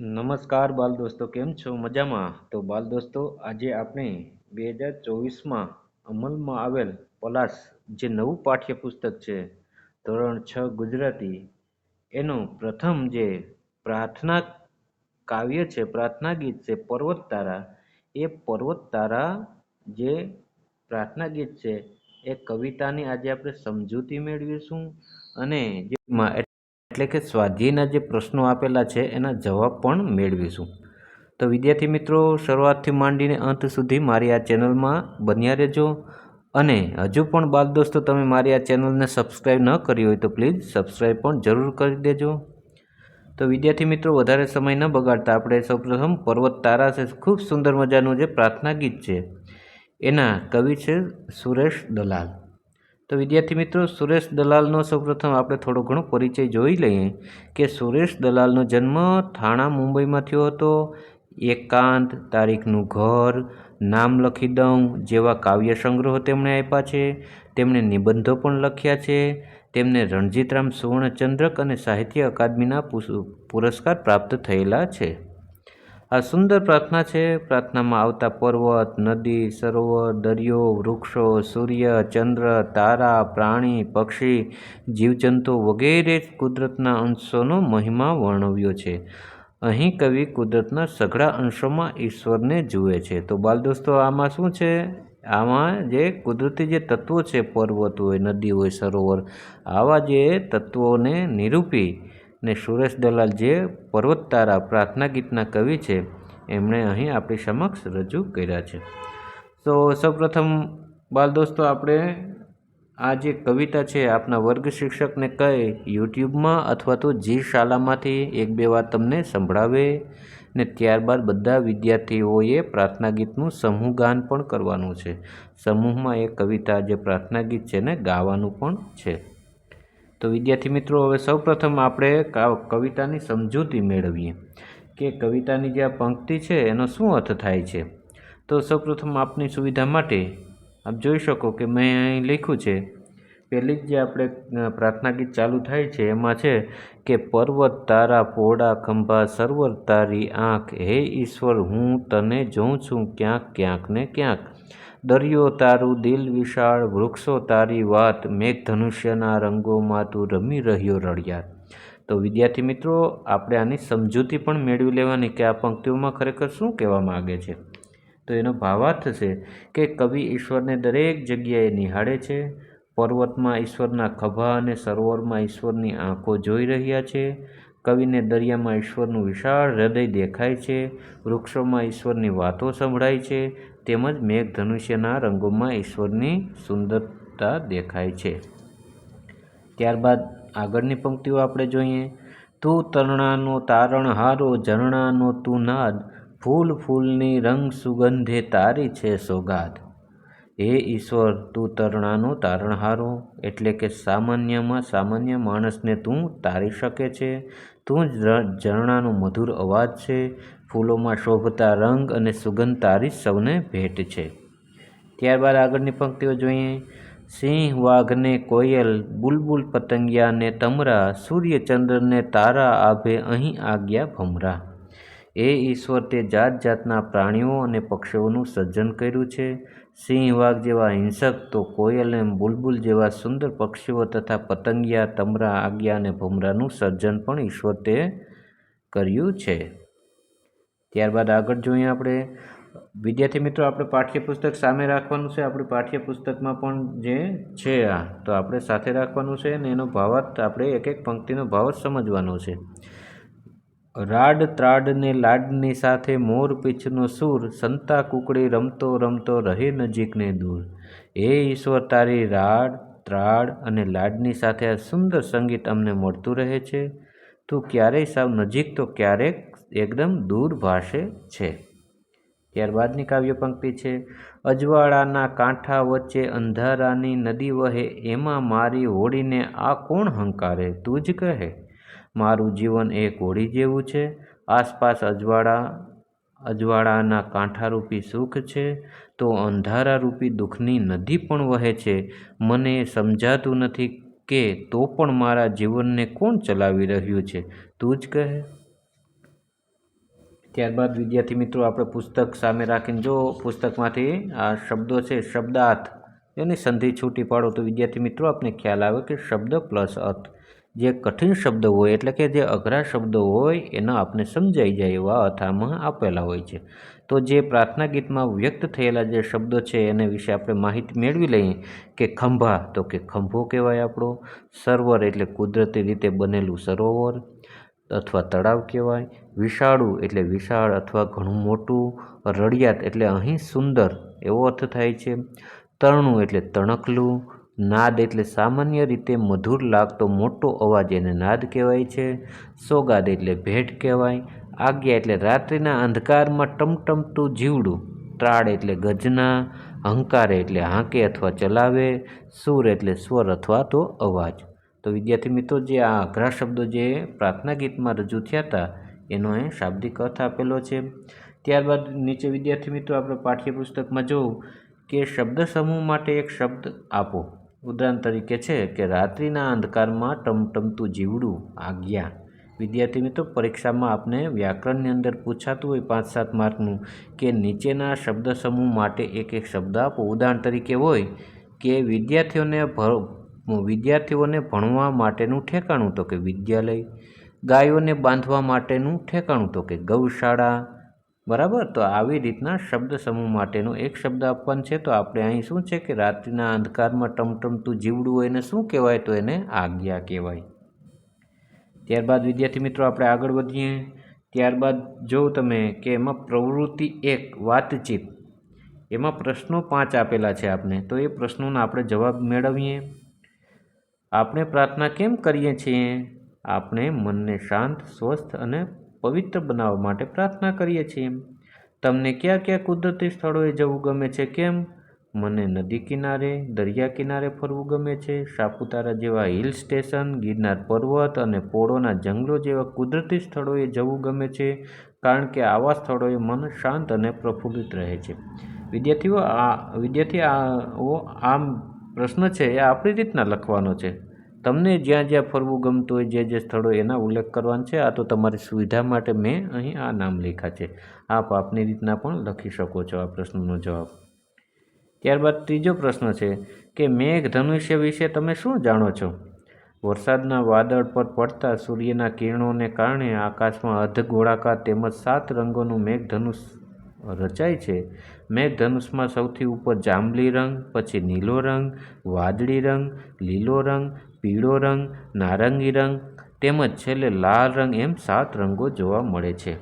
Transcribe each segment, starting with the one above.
નમસ્કાર બાલ દોસ્તો, કેમ છો? મજામાં? તો બાલ દોસ્તો, આજે આપણે બે હજાર ચોવીસમાં અમલમાં આવેલ પલાસ જે નવું પાઠ્યપુસ્તક છે, ધોરણ છ ગુજરાતી, એનું પ્રથમ જે પ્રાર્થના કાવ્ય છે, પ્રાર્થના ગીત છે પર્વત તારા એ પર્વત તારા જે પ્રાર્થના ગીત છે, એ કવિતાની આજે આપણે સમજૂતી મેળવીશું અને જેમાં એટલે કે સ્વાધ્યાયના જે પ્રશ્નો આપેલા છે, એના જવાબ પણ મેળવીશું. તો વિદ્યાર્થી મિત્રો, શરૂઆતથી માંડીને અંત સુધી મારી આ ચેનલમાં બન્યા રહેજો. અને હજુ પણ બાલ દોસ્તો, તમે મારી આ ચેનલને સબસ્ક્રાઈબ ન કરી હોય તો પ્લીઝ સબસ્ક્રાઈબ પણ જરૂર કરી દેજો. તો વિદ્યાર્થી મિત્રો, વધારે સમય ન બગાડતા આપણે સૌપ્રથમ પર્વત તારા છે. ખૂબ સુંદર મજાનું જે પ્રાર્થના ગીત છે, એના કવિ છે સુરેશ દલાલ. તો વિદ્યાર્થી મિત્રો, સુરેશ દલાલનો સૌપ્રથમ આપણે થોડો ઘણો પરિચય જોઈ લઈએ કે સુરેશ દલાલનો જન્મ થાણા, મુંબઈમાં થયો હતો. એકાંત તારીખનું ઘર, નામ લખી દઉં, જેવા કાવ્ય સંગ્રહો તેમણે આપ્યા છે. તેમણે નિબંધો પણ લખ્યા છે. તેમને રણજીતરામ સુવર્ણચંદ્રક અને સાહિત્ય અકાદમીના પુરસ્કાર પ્રાપ્ત થયેલા છે. આ સુંદર પ્રાર્થના છે. પ્રાર્થનામાં આવતા પર્વત, નદી, સરોવર, દરિયો, વૃક્ષો, સૂર્ય, ચંદ્ર, તારા, પ્રાણી, પક્ષી, જીવજંતુ વગેરે કુદરતના અંશોનો મહિમા વર્ણવ્યો છે. અહીં કવિ કુદરતના સઘળા અંશોમાં ઈશ્વરને જુએ છે. તો બાલ દોસ્તો, આમાં શું છે? આમાં જે કુદરતી જે તત્વો છે, પર્વત હોય, નદી હોય, સરોવર, આવા જે તત્વોને નિરૂપી ને સુરેશ દલાલ જે પર્વત તારા પ્રાર્થના ગીતના કવિ છે, એમણે અહીં આપણી સમક્ષ રજૂ કર્યા છે. તો સૌપ્રથમ, બાલ દોસ્તો, આપણે આ જે કવિતા છે, આપના વર્ગ શિક્ષકને કહે યુટ્યુબમાં અથવા તો જી શાળામાંથી એક બે વાર તમને સંભળાવે ને ત્યારબાદ બધા વિદ્યાર્થીઓએ પ્રાર્થના ગીતનું સમૂહ ગાન પણ કરવાનું છે. સમૂહમાં એ કવિતા જે પ્રાર્થના ગીત છે ને, ગાવાનું પણ છે. તો વિદ્યાર્થી મિત્રો, હવે સૌપ્રથમ આપણે કવિતાની સમજૂતી મેળવીએ. કે કવિતાની જે આ પંક્તિ છે, એનો શું અર્થ થાય છે? તો સૌપ્રથમ આપની સુવિધા માટે આપ જોઈ શકો કે મેં અહીં લખ્યું છે, પહેલી જ જે આપણે પ્રાર્થના ગીત ચાલુ થાય છે, એમાં છે કે પર્વત તારા પોળા ખંભા, સર્વર તારી આંખ, હે ઈશ્વર, હું તને જોઉં છું ક્યાંક ક્યાંક ને ક્યાંક. દરિયો તારું દિલ વિશાળ, વૃક્ષો તારી વાત મેઘધનુષ્યના રંગોમાં તું રમી રહ્યો રળિયાત તો વિદ્યાર્થી મિત્રો, આપણે આની સમજૂતી પણ મેળવી લેવાની કે આ પંક્તિઓમાં ખરેખર શું કહેવા માગે છે? તો એનો ભાવાર્થ છે કે કવિ ઈશ્વરને દરેક જગ્યાએ નિહાળે છે, પર્વતમાં ઈશ્વરના ખભા અને સરોવરમાં ઈશ્વરની આંખો જોઈ રહ્યા છે, કવિને દરિયામાં ઈશ્વરનું વિશાળ હૃદય દેખાય છે, વૃક્ષોમાં ઈશ્વરની વાતો સંભળાય છે તેમજ મેઘધનુષ્યના રંગોમાં ઈશ્વરની સુંદરતા દેખાય છે. ત્યારબાદ આગળની પંક્તિઓ આપણે જોઈએ. તું તરણાનો તારણ હારો, ઝરણાનો તું નાદ, ફૂલ ફૂલની રંગ સુગંધે તારી છે સોગાદ. હે ઈશ્વર, તું તરણાનો તારણહારો એટલે કે સામાન્યમાં સામાન્ય માણસને તું તારી શકે છે. તું જ ઝરણાનો મધુર અવાજ છે. ફૂલોમાં શોભતા રંગ અને સુગંધ તારી સૌને ભેટ છે. ત્યારબાદ આગળની પંક્તિઓ જોઈએ. સિંહ વાઘને કોયલ, બુલબુલ પતંગિયાને તમરા, સૂર્યચંદ્રને તારા આભે અહીં આજ્ઞા ભમરા. એ ઈશ્વર તે જાત જાતના પ્રાણીઓ અને પક્ષીઓનું સર્જન કર્યું છે. સિંહ વાઘ જેવા હિંસક તો કોયલ એમ બુલબુલ જેવા સુંદર પક્ષીઓ તથા પતંગિયા, તમરા આજ્ઞા અને ભમરાનું સર્જન પણ ઈશ્વર તે કર્યું છે. ત્યારબાદ આગળ જોઈએ આપણે. વિદ્યાર્થી મિત્રો, આપણે પાઠ્યપુસ્તક સામે રાખવાનું છે. આપણે પાઠ્યપુસ્તકમાં પણ જે છે આ, તો આપણે સાથે રાખવાનું છે ને એનો ભાવાર્થ આપણે એક એક પંક્તિનો ભાવ સમજવાનો છે. રાડ ત્રાડને લાડની સાથે મોર પીછનો સૂર, સંતા કુકડી રમતો રમતો રહે નજીકને દૂર. એ ઈશ્વર, તારી રાડ, ત્રાડ અને લાડની સાથે આ સુંદર સંગીત અમને મળતું રહે છે. તું ક્યારેય સાવ નજીક તો ક્યારેક એકદમ દૂર ભાષે છે. ત્યારબાદની કાવ્ય પંક્તિ છે, અજવાળાના કાંઠા વચ્ચે અંધારાની નદી વહે, એમાં મારી હોડીને આ કોણ હંકારે, તું જ કહે. મારું જીવન એક હોડી જેવું છે, આસપાસ અજવાળા, અજવાળાના કાંઠારૂપી સુખ છે, તો અંધારારૂપી દુઃખની નદી પણ વહે છે. મને સમજાતું નથી કે તો પણ મારા જીવનને કોણ ચલાવી રહ્યું છે, તું જ કહે. ત્યારબાદ વિદ્યાર્થી મિત્રો, આપણે પુસ્તક સામે રાખીને જો પુસ્તકમાંથી આ શબ્દો છે, શબ્દાર્થ, એની સંધિ છૂટી પાડો, તો વિદ્યાર્થી મિત્રો, આપને ખ્યાલ આવે કે શબ્દ પ્લસ અર્થ, જે કઠિન શબ્દ હોય એટલે કે જે અઘરા શબ્દો હોય, એના આપને સમજાઈ જાય એવા અર્થ આમાં આપેલા હોય છે. તો જે પ્રાર્થના ગીતમાં વ્યક્ત થયેલા જે શબ્દો છે, એને વિશે આપણે માહિતી મેળવી લઈએ કે ખંભા, તો કે ખંભો કહેવાય આપણો, સરોવર એટલે કુદરતી રીતે બનેલું સરોવર અથવા તળાવ કહેવાય, વિશાળું એટલે વિશાળ અથવા ઘણું મોટું રડિયાત એટલે અહીં સુંદર, એવો અર્થ થાય છે. તરણું એટલે તણકલું નાદ એટલે સામાન્ય રીતે મધુર લાગતો મોટો અવાજ એને નાદ કહેવાય છે. સોગાદ એટલે ભેટ કહેવાય, આજ્ઞા એટલે રાત્રિના અંધકારમાં ટમટમતું જીવડું, ત્રાળ એટલે ગજના હંકારે એટલે હાંકે અથવા ચલાવે, સુર એટલે સ્વર અથવા તો અવાજ. તો વિદ્યાર્થી મિત્રો, જે આ અઘરા શબ્દો જે પ્રાર્થના ગીતમાં રજૂ થયા હતા, એનો અહીં શાબ્દિક અર્થ આપેલો છે. ત્યારબાદ નીચે વિદ્યાર્થી મિત્રો, આપણે પાઠ્યપુસ્તકમાં જોવું કે શબ્દ સમૂહ માટે એક શબ્દ આપો. ઉદાહરણ તરીકે છે કે, રાત્રિના અંધકારમાં ટમટમતું જીવડું આજ્ઞા વિદ્યાર્થી મિત્રો, પરીક્ષામાં આપને વ્યાકરણની અંદર પૂછાતું હોય પાંચ સાત માર્કનું કે નીચેના શબ્દ સમૂહ માટે એક એક શબ્દ આપો. ઉદાહરણ તરીકે હોય કે, વિદ્યાર્થીઓને વિદ્યાર્થીઓને ભણવા માટેનું ઠેકાણું તો કે વિદ્યાલય, ગાયોને બાંધવા માટેનું ઠેકાણું તો કે ગૌશાળા, બરાબર? તો આવી રીતના શબ્દ સમૂહ માટેનો એક શબ્દ આપવાનો છે. તો આપણે અહીં શું છે કે રાત્રિના અંધકારમાં ટમટમતું જીવડું હોય એને શું કહેવાય? તો એને આજ્ઞા કહેવાય. ત્યારબાદ વિદ્યાર્થી મિત્રો, આપણે આગળ વધીએ. ત્યારબાદ જો તમે કે એમાં પ્રવૃત્તિ એક, વાતચીત, એમાં પ્રશ્નો પાંચ આપેલા છે આપને. તો એ પ્રશ્નોના આપણે જવાબ મેળવીએ. આપણે પ્રાર્થના કેમ કરીએ છીએ? આપણે મનને શાંત, સ્વસ્થ અને પવિત્ર બનાવવા માટે પ્રાર્થના કરીએ છીએ. તમને કયા કયા કુદરતી સ્થળોએ જવું ગમે છે કેમ? મને નદી કિનારે, દરિયા કિનારે ફરવું ગમે છે? સાપુતારા જેવા હિલ સ્ટેશન, ગિરનાર પર્વત અને પોળોના જંગલો જેવા કુદરતી સ્થળોએ જવું ગમે છે? કારણ કે આવા સ્થળોએ મન શાંત અને પ્રફુલ્લિત રહે છે. વિદ્યાર્થીઓ, આ વિદ્યાર્થી આ આમ પ્રશ્ન છે એ આપણી રીતના લખવાનો છે. તમને જ્યાં જ્યાં ફરવું ગમતું હોય, જે જે સ્થળો એના ઉલ્લેખ કરવાનો છે, આ તો તમારી સુવિધા માટે મેં અહીં આ નામ લખ્યા છે. આપ આપની રીતના પણ લખી શકો છો આ પ્રશ્નનો જવાબ. ત્યારબાદ ત્રીજો પ્રશ્ન છે કે મેઘ ધનુષ્ય વિશે તમે શું જાણો છો? વરસાદના વાદળ પર પડતા સૂર્યના કિરણોને કારણે આકાશમાં અર્ધ ગોળાકાર તેમજ સાત રંગોનું મેઘધનુષ રચાય છે. મેઘધનુષમાં સૌથી ઉપર જાંબલી રંગ, પછી નીલો રંગ, વાદળી રંગ, લીલો રંગ, પીળો રંગ, નારંગી રંગ, તેમજ છેલ્લે લાલ રંગ એમ સાત રંગો જોવા મળે છે.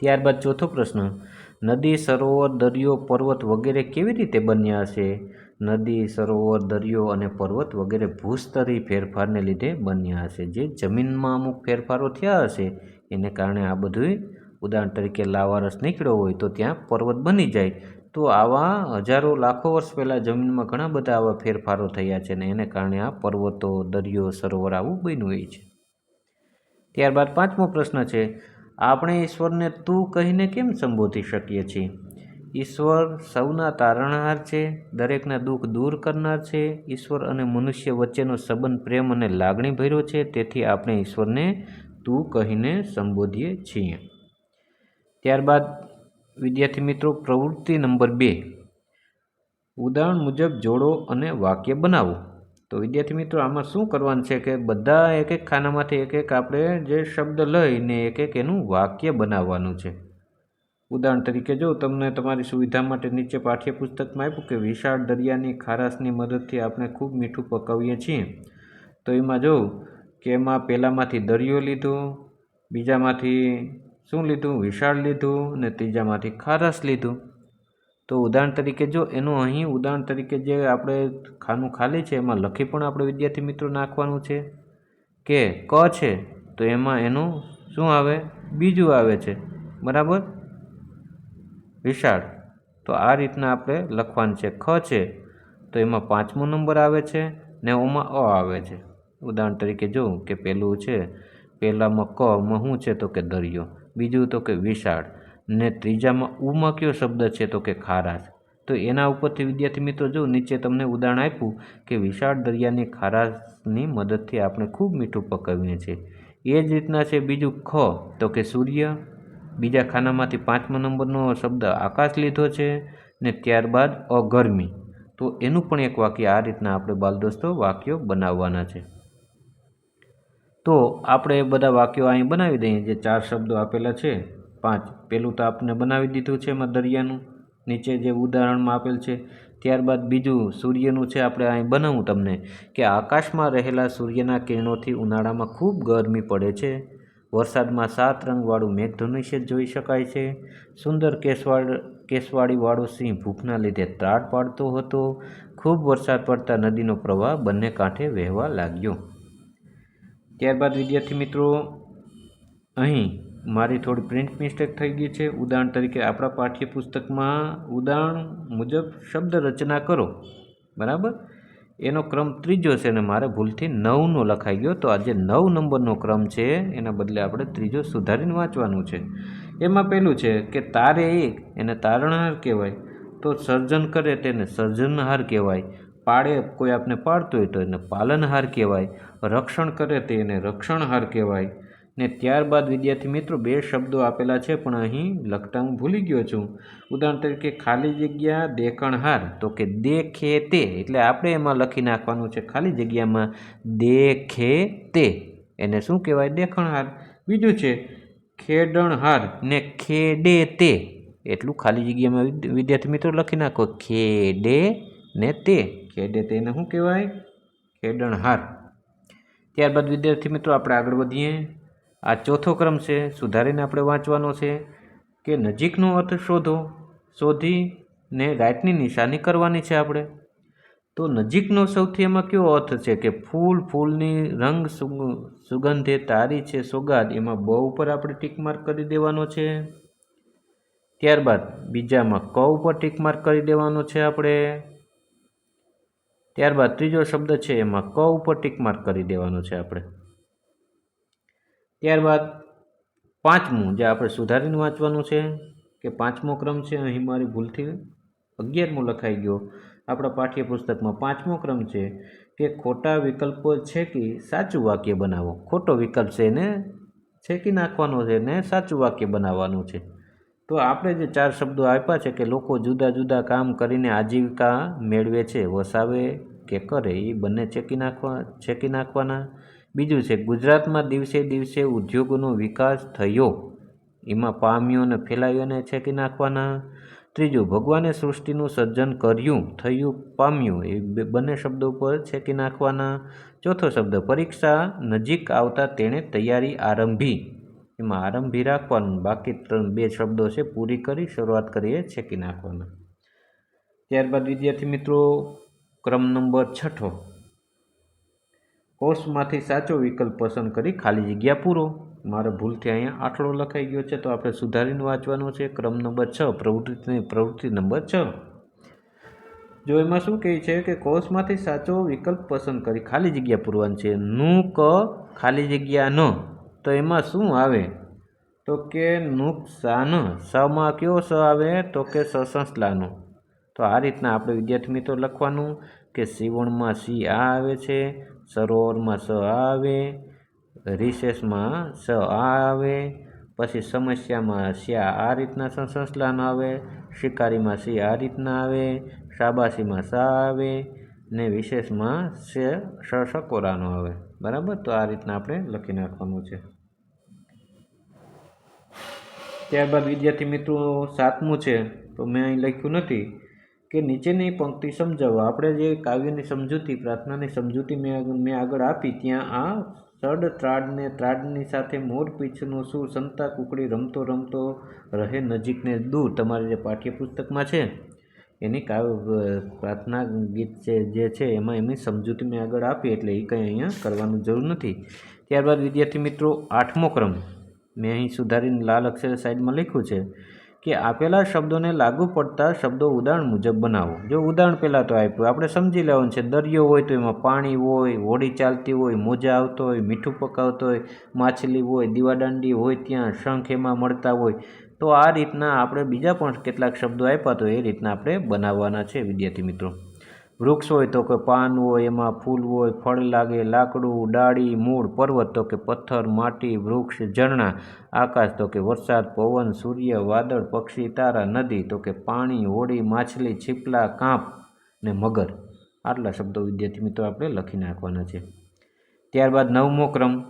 ત્યારબાદ ચોથો પ્રશ્ન, નદી, સરોવર, દરિયો, પર્વત વગેરે કેવી રીતે બન્યા હશે? નદી, સરોવર, દરિયો અને પર્વત વગેરે ભૂસ્તરી ફેરફારને લીધે બન્યા હશે. જે જમીનમાં અમુક ફેરફારો થયા હશે, એને કારણે આ બધું ઉદાહરણ તરીકે લાવારસ નીકળ્યો હોય તો ત્યાં પર્વત બની જાય. તો આવા હજારો લાખો વર્ષ પહેલાં જમીનમાં ઘણા બધા આવા ફેરફારો થયા છે ને એને કારણે આ પર્વતો, દરિયો, સરોવર આવું બન્યું હોય છે. ત્યારબાદ પાંચમો પ્રશ્ન છે, આપણે ઈશ્વરને તું કહીને કેમ સંબોધી શકીએ છીએ? ઈશ્વર સૌના તારણહાર છે, દરેકના દુઃખ દૂર કરનાર છે, ઈશ્વર અને મનુષ્ય વચ્ચેનો સંબંધ પ્રેમ અને લાગણી ભર્યો છે, તેથી આપણે ઈશ્વરને તું કહીને સંબોધીએ છીએ. ત્યારબાદ વિદ્યાર્થી મિત્રો, પ્રવૃત્તિ નંબર બે. ઉદાહરણ મુજબ જોડો અને વાક્ય બનાવો. તો વિદ્યાર્થી મિત્રો, આમાં શું કરવાનું છે કે બધા એક એક ખાનામાંથી એક એક આપણે જે શબ્દ લઈને એક એક એનું વાક્ય બનાવવાનું છે. ઉદાહરણ તરીકે જો તમને તમારી સુવિધા માટે નીચે પાઠ્યપુસ્તકમાં આપ્યું કે વિશાળ દરિયાની ખારાશની મદદથી આપણે ખૂબ મીઠું પકાવીએ છીએ, તો એમાં જો કે એમાં પહેલાંમાંથી દરિયો લીધો, બીજામાંથી શું લીધું? વિશાળ લીધું ને ત્રીજામાંથી ખારસ લીધું? તો ઉદાહરણ તરીકે જો એનું અહીં ઉદાહરણ તરીકે જે આપણે ખાનું ખાલી છે, એમાં લખી પણ આપણે વિદ્યાર્થી મિત્રો નાખવાનું છે કે ક છે, તો એમાં એનું શું આવે? બીજું આવે છે. બરાબર? વિશાળ. તો આ રીતના આપણે લખવાનું છે. ખ છે, તો એમાં પાંચમો નંબર આવે છે ને ઓમાં અ આવે છે. ઉદાહરણ તરીકે જોઉં કે પેલું છે પહેલાંમાં કમાં શું છે તો કે દરિયો. બીજું તો કે વિશાળ. ને ત્રીજામાં ઉમાં કયો શબ્દ છે તો કે ખારાશ. તો એના ઉપરથી, વિદ્યાર્થી મિત્રો, જો નીચે તમને ઉદાહરણ આપ્યું કે વિશાળ દરિયાની ખારાશની મદદથી આપણે ખૂબ મીઠું પકાવીએ છીએ. એ જ રીતના છે બીજું ખ, તો કે સૂર્ય. બીજા ખાનામાંથી પાંચમા નંબરનો શબ્દ આકાશ લીધો છે ને ત્યારબાદ અગરમી. તો એનું પણ એક વાક્ય આ રીતના આપણે બાલ દોસ્તો વાક્યો બનાવવાના છે. તો આપણે એ બધા વાક્યો અહીં બનાવી દઈએ. જે ચાર શબ્દો આપેલા છે, પાંચ. પેલું તો આપણે બનાવી દીધું છે એમાં દરિયાનું. નીચે જે ઉદાહરણમાં આપેલ છે, ત્યારબાદ બીજું સૂર્યનું છે, આપણે અહીં બનાવું તમને કે આકાશમાં રહેલા સૂર્યના કિરણોથી ઉનાળામાં ખૂબ ગરમી પડે છે. વરસાદમાં સાત રંગવાળું મેઘધનુષ્ય જોઈ શકાય છે. સુંદર કેસવાડ કેસવાળીવાળો સિંહ ભૂખના લીધે ત્રાટ પાડતો હતો. ખૂબ વરસાદ પડતા નદીનો પ્રવાહ બંને કાંઠે વહેવા લાગ્યો. ત્યારબાદ વિદ્યાર્થી મિત્રો, અહીં મારી થોડી પ્રિન્ટ મિસ્ટેક થઈ ગઈ છે. ઉદાહરણ તરીકે આપણા પાઠ્યપુસ્તકમાં ઉદાહરણ મુજબ શબ્દ રચના કરો. બરાબર? એનો ક્રમ ત્રીજો છે અને મારે ભૂલથી નવનો લખાઈ ગયો. તો આજે નવ નંબરનો ક્રમ છે. એના બદલે આપણે ત્રીજો સુધારીને વાંચવાનું છે. એમાં પહેલું છે કે તારે એક, એને તારણહાર કહેવાય. તો સર્જન કરે તેને સર્જનહાર કહેવાય. પાળે કોઈ આપને પાળતું હોય તો એને પાલનહાર કહેવાય, રક્ષણ કરે તે એને રક્ષણહાર કહેવાય. ને ત્યારબાદ વિદ્યાર્થી મિત્રો, બે શબ્દો આપેલા છે, પણ અહીં લખતા હું ભૂલી ગયો છું. ઉદાહરણ તરીકે, ખાલી જગ્યા દેખણહાર તો કે દેખે તે એટલે આપણે એમાં લખી નાખવાનું છે, ખાલી જગ્યામાં દેખે તે એને શું કહેવાય? દેખણહાર. બીજું છે, ખેડણહાર ને ખેડે તે એટલું ખાલી જગ્યામાં વિદ- વિદ્યાર્થી મિત્રો લખી નાખો, ખેડે ને તે ખેડે તેને શું કહેવાય? ખેડણહાર. ત્યારબાદ વિદ્યાર્થી મિત્રો, આપણે આગળ વધીએ. આ ચોથો ક્રમ છે, સુધારીને આપણે વાંચવાનો છે કે નજીકનો અર્થ શોધો. શોધીને રાઇટની નિશાની કરવાની છે આપણે. તો નજીકનો સૌથી એમાં કયો અર્થ છે કે ફૂલ ફૂલની રંગ સુગ- સુગંધે તારી છે સોગાદ, એમાં બ ઉપર આપણે ટીક માર્ક કરી દેવાનો છે. ત્યારબાદ બીજામાં ક ઉપર ટીક માર્ક કરી દેવાનો છે આપણે. ત્યારબાદ ત્રીજો શબ્દ છે એમાં ક ઉપર ટીક માર્ક કરી દેવાનો છે આપણે. ત્યારબાદ પાંચમું, જે આપણે સુધારીને વાંચવાનું છે, કે પાંચમો ક્રમ છે, અહીં મારી ભૂલથી અગિયારમો લખાઈ ગયો. આપણા પાઠ્યપુસ્તકમાં પાંચમો ક્રમ છે, કે ખોટા વિકલ્પો કે સાચું વાક્ય બનાવો. ખોટો વિકલ્પ છે એને છેકી નાખવાનો છે ને, સાચું વાક્ય બનાવવાનું છે. તો આપણે જે ચાર શબ્દો આપ્યા છે કે લોકો જુદા જુદા કામ કરીને આજીવિકા મેળવે છે, વસાવે કે કરે, એ બંને ચેકી નાખવા, છેકી નાખવાના. બીજું છે, ગુજરાતમાં દિવસે દિવસે ઉદ્યોગોનો વિકાસ થયો. એમાં પામ્યો અને ફેલાયો અને છેકી નાખવાના. ત્રીજું, ભગવાને સૃષ્ટિનું સર્જન કર્યું, થયું પામ્યું, એ બંને શબ્દો પર છેકી નાખવાના. ચોથો શબ્દ, પરીક્ષા નજીક આવતા તેણે તૈયારી આરંભી. એમાં આરંભી રાખવાનું, બાકી ત્રણ બે શબ્દો છે, પૂરી કરી શરૂઆત કરીએ છેકી નાખવાના. ત્યારબાદ વિદ્યાર્થી મિત્રો, ક્રમ નંબર છઠ્ઠો. કોર્સમાંથી સાચો વિકલ્પ પસંદ કરી ખાલી જગ્યા પૂરો. મારે ભૂલથી અહીંયા આઠડો લખાઈ ગયો છે, તો આપણે સુધારીને વાંચવાનો છે. ક્રમ નંબર છ, પ્રવૃત્તિ પ્રવૃત્તિ નંબર છ. જો એમાં શું કહે છે કે કોર્સમાંથી સાચો વિકલ્પ પસંદ કરી ખાલી જગ્યા પૂરવાની છે, નું ક ખાલી જગ્યા ન. તો એમાં શું આવે? તો કે નુકસાન સમાં કયો સ આવે? તો કે સસંસલાનો. તો આ રીતના આપણે વિદ્યાર્થી મિત્રો લખવાનું કે સીવણમાં સી આ આવે છે, સરોવરમાં સ આવે, રિસેસમાં સ આ આવે, પછી સમસ્યામાં શ્યા આ રીતના સંસંસલાનો આવે, શિકારીમાં સી આ રીતના આવે, શાબાશીમાં સા આવે, ને વિશેષમાં શ સ સકોરાનો આવે. બરાબર? તો આ રીતના આપણે લખી નાખવાનું છે. ત્યારબાદ વિદ્યાર્થી મિત્રો સાતમું છે, તો મેં અહીં લખ્યું નથી કે નીચેની પંક્તિ સમજાવો. આપણે જે કાવ્યની સમજૂતી, પ્રાર્થનાની સમજૂતી મેં મેં આગળ આપી, ત્યાં આ સડ ત્રાડને ત્રાડની સાથે મોર પીછનો સૂર, સંતા કુકડી રમતો રમતો રહે નજીકને દૂર. તમારે જે પાઠ્યપુસ્તકમાં છે, એની કાવ્ય પ્રાર્થના ગીત છે, જે છે, એમાં એમની સમજૂતી મેં આગળ આપી, એટલે એ કંઈ અહીંયા કરવાની જરૂર નથી. ત્યારબાદ વિદ્યાર્થી મિત્રો આઠમો ક્રમ. મેં અહીં સુધારીને લાલ અક્ષરે સાઈડમાં લખ્યું છે કે આપેલા શબ્દોને લાગુ પડતા શબ્દો ઉદાહરણ મુજબ બનાવો. જો ઉદાહરણ પહેલાં તો આપ્યું. આપણે સમજી લેવાનું છે, દરિયો હોય તો એમાં પાણી હોય, હોડી ચાલતી હોય, મોજા આવતો હોય, મીઠું પકાવતો હોય, માછલી હોય, દીવાદાંડી હોય ત્યાં, શંખ એમાં મળતા હોય, તો આ રીતના આપણે બીજા પણ કેટલાક શબ્દો આપ્યા તો એ રીતના આપણે બનાવવાના છે, વિદ્યાર્થી મિત્રો. વૃક્ષ હોય તો કે પાન હોય, એમાં ફૂલ હોય, ફળ લાગે, લાકડું, ડાળી, મૂળ, પર્વત તો કે પથ્થર, માટી, વૃક્ષ, ઝરણા, આકાશ તો કે વરસાદ, પવન, સૂર્ય, વાદળ, પક્ષી, તારા, નદી તો કે પાણી, હોડી, માછલી, છીપલા, કાંપ ને મગર. આટલા શબ્દો વિદ્યાર્થી મિત્રો આપણે લખી નાખવાના છે. ત્યારબાદ નવમો ક્રમ.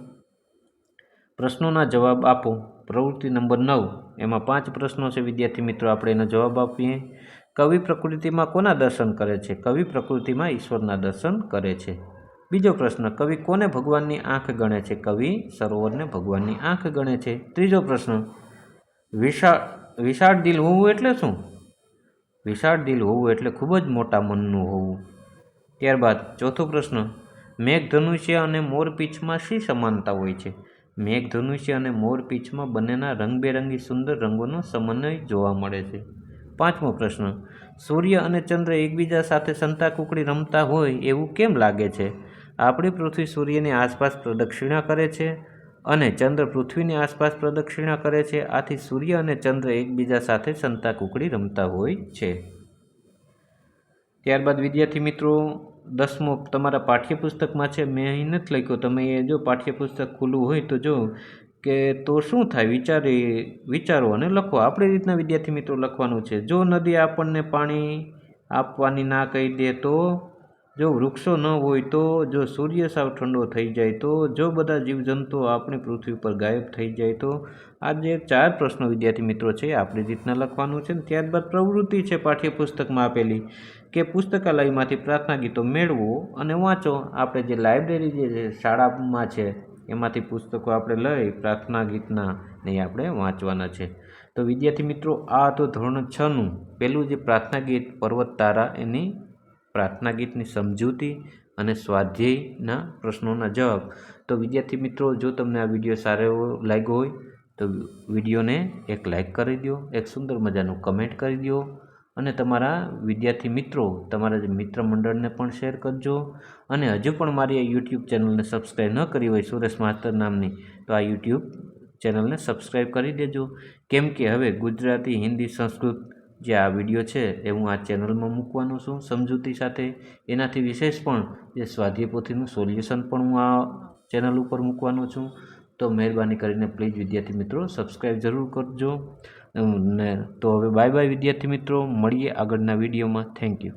પ્રશ્નોના જવાબ આપો. પ્રવૃત્તિ નંબર નવ. એમાં પાંચ પ્રશ્નો છે વિદ્યાર્થી મિત્રો. આપણે એનો જવાબ આપીએ. કવિ પ્રકૃતિમાં કોના દર્શન કરે છે? કવિ પ્રકૃતિમાં ઈશ્વરના દર્શન કરે છે. બીજો પ્રશ્ન, કવિ કોને ભગવાનની આંખ ગણે છે? કવિ સરોવરને ભગવાનની આંખ ગણે છે. ત્રીજો પ્રશ્ન, વિશાળ વિશાળ દિલ હોવું એટલે શું? વિશાળ દિલ હોવું એટલે ખૂબ જ મોટા મનનું હોવું. ત્યારબાદ ચોથો પ્રશ્ન, મેઘધનુષ્ય અને મોરપીંછમાં શી સમાનતા હોય છે? મેઘધનુષ્ય અને મોરપીંછમાં બંનેના રંગબેરંગી સુંદર રંગોનો સમન્વય જોવા મળે છે. પાંચમો પ્રશ્ન, સૂર્ય અને ચંદ્ર એકબીજા સાથે સંતાકુકડી રમતા હોય એવું કેમ લાગે છે? આપણી પૃથ્વી સૂર્યની આસપાસ પ્રદક્ષિણા કરે છે અને ચંદ્ર પૃથ્વીની આસપાસ પ્રદક્ષિણા કરે છે. આથી સૂર્ય અને ચંદ્ર એકબીજા સાથે સંતાકુકડી રમતા હોય છે. ત્યારબાદ વિદ્યાર્થી મિત્રો, દસમો તમારા પાઠ્યપુસ્તકમાં છે. મેં અહીં નથી લખ્યો. તમે એ જો પાઠ્યપુસ્તક ખુલ્લું હોય તો જો કે તો શું થાય? વિચારી, વિચારો અને લખો. આપણી રીતના વિદ્યાર્થી મિત્રો લખવાનું છે. જો નદી આપણને પાણી આપવાની ના કહી દે તો, જો વૃક્ષો ન હોય તો, જો સૂર્ય સાવ ઠંડો થઈ જાય તો, જો બધા જીવજંતુઓ આપણી પૃથ્વી પર ગાયબ થઈ જાય તો આ જે ચાર પ્રશ્નો વિદ્યાર્થી મિત્રો છે. આપણી રીતના લખવાનું છે ને ત્યારબાદ પ્રવૃત્તિ છે પાઠ્યપુસ્તકમાં આપેલી કે પુસ્તકાલયમાંથી પ્રાર્થના ગીતો મેળવો અને વાંચો. આપણે જે લાઇબ્રેરી જે શાળામાં છે એમાંથી પુસ્તકો આપણે લઈ પ્રાર્થના ગીતના ને આપણે વાંચવાના છે. તો વિદ્યાર્થી મિત્રો, આ તો ધોરણ છનું. પહેલું જે પ્રાર્થના ગીત, પર્વત તારા, એની પ્રાર્થના ગીતની સમજૂતી અને સ્વાધ્યાયના પ્રશ્નોના જવાબ. તો વિદ્યાર્થી મિત્રો, જો તમને આ વીડિયો સારો લાગ્યો હોય, તો વિડીયોને એક લાઈક કરી દો એક સુંદર મજાનું કમેન્ટ કરી દો અને તમારા વિદ્યાર્થી મિત્રો, તમારા જે મિત્ર મંડળને પણ શેર કરજો. અને હજુ પણ મારી આ યુટ્યુબ ચેનલને સબસ્ક્રાઈબ ન કરી હોય સુરેશ માસ્તર નામની, તો આ યુટ્યુબ ચેનલને સબસ્ક્રાઈબ કરી દેજો. કેમ કે હવે ગુજરાતી, હિન્દી, સંસ્કૃત જે આ વીડિયો છે એ હું આ ચેનલમાં મૂકવાનો છું સમજૂતી સાથે. એનાથી વિશેષ પણ જે સ્વાધ્યાય પોથીનું સોલ્યુશન પણ હું આ ચેનલ ઉપર મૂકવાનો છું. તો મહેરબાની કરીને પ્લીઝ વિદ્યાર્થી મિત્રો સબસ્ક્રાઈબ જરૂર કરજો. ને તો હવે બાય બાય વિદ્યાર્થી મિત્રો મળીએ આગળના વિડીયોમાં. Thank you